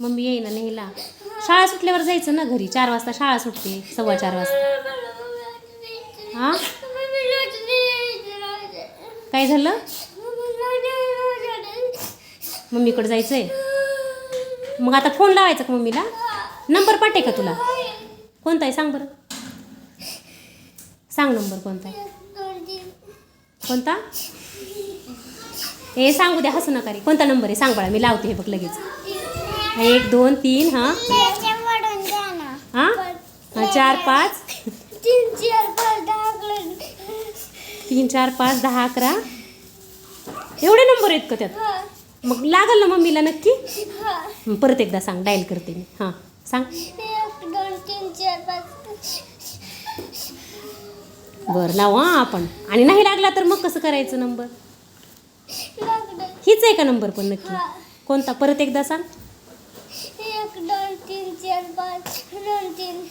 Mummy येईना नेहला शाळा सुटल्यावर जायचं ना घरी? चार वाजता शाळा सुटते सव्वा चार वाजता. हा? काय झालं? मम्मीकडे जायचंय? मग आता फोन लावायचा का मम्मीला? नंबर पाठे का तुला? कोणता आहे? सांग बरं. सांग नंबर कोणता आहे? कोणता? हे सांगू द्या हसू नका रे. कोणता नंबर आहे? सांग बाळा मी लावते हे बघ लगेच. एक दोन तीन हां. हां? हां चार पाच. तीन चार पाच दहा तीन चार पाच दहा अकरा. एवढे नंबर आहेत का त्यात? मग लागल ना मम्मीला नक्की? परत एकदा सांग डायल करते मी. हां सांग. बरं लावू हां आपण. आणि नाही लागला तर मग कसं करायचं नंबर हीच आहे का नंबर पण नक्की? कोणता? परत एकदा सांग. एक दोन तीन चार पाच दोन तीन